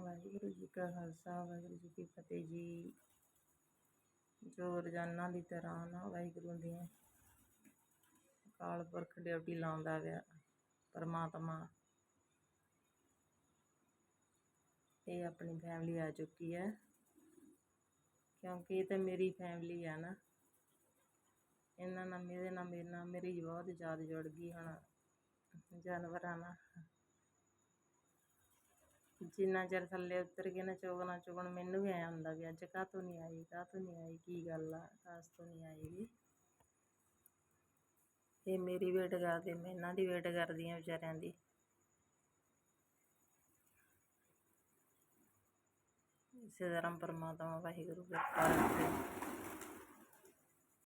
ਵਾਹਿਗੁਰੂ ਜੀ ਕਾ ਖਾਲਸਾ, ਵਾਹਿਗੁਰੂ ਜੀ ਕੀ ਫਤਿਹ ਜੀ। ਜੋ ਰੋਜ਼ਾਨਾ ਦੀ ਤਰ੍ਹਾਂ ਨਾ ਵਾਹਿਗੁਰੂ ਦੀਆਂ ਅਕਾਲ ਪੁਰਖ ਡਿਊਟੀ ਲਾਉਂਦਾ ਗਿਆ ਪਰਮਾਤਮਾ। ਇਹ ਆਪਣੀ ਫੈਮਿਲੀ ਆ ਚੁੱਕੀ ਹੈ। ਕਿਉਂਕਿ ਇਹ ਤਾਂ ਮੇਰੀ ਫੈਮਿਲੀ ਆ ਨਾ। ਇਹਨਾਂ ਨਾਲ ਮੇਰੇ ਨਾਲ ਮੇਰੇ ਨਾਲ ਮੇਰੀ ਬਹੁਤ ਯਾਦ ਜੁੜ ਗਈ ਹੁਣ ਜਾਨਵਰਾਂ ਨਾਲ। ਜਿੰਨਾ ਚਿਰ ਥੱਲੇ ਉਤਰ ਕੇ ਨਾ ਚੁਗਣਾ ਚੁਗਣ, ਮੈਨੂੰ ਵੀ ਆਇਆ ਹੁੰਦਾ ਵੀ ਅੱਜ ਕਾਹਤੋਂ ਨਹੀਂ ਆਈ ਕਾਹਤੋਂ ਨਹੀਂ ਆਈ, ਕੀ ਗੱਲ ਆ ਕਾਸ ਤੋਂ ਨਹੀਂ ਆਈ ਵੀ ਇਹ ਮੇਰੀ ਵੇਟ ਕਰਦੇ, ਮੈਂ ਇਹਨਾਂ ਦੀ ਵੇਟ ਕਰਦੀ ਆ ਵਿਚਾਰਿਆਂ ਦੀ। ਇਸੇ ਤਰ੍ਹਾਂ ਪਰਮਾਤਮਾ ਵਾਹਿਗੁਰੂ ਕਿਰਪਾ ਰੱਖੇ।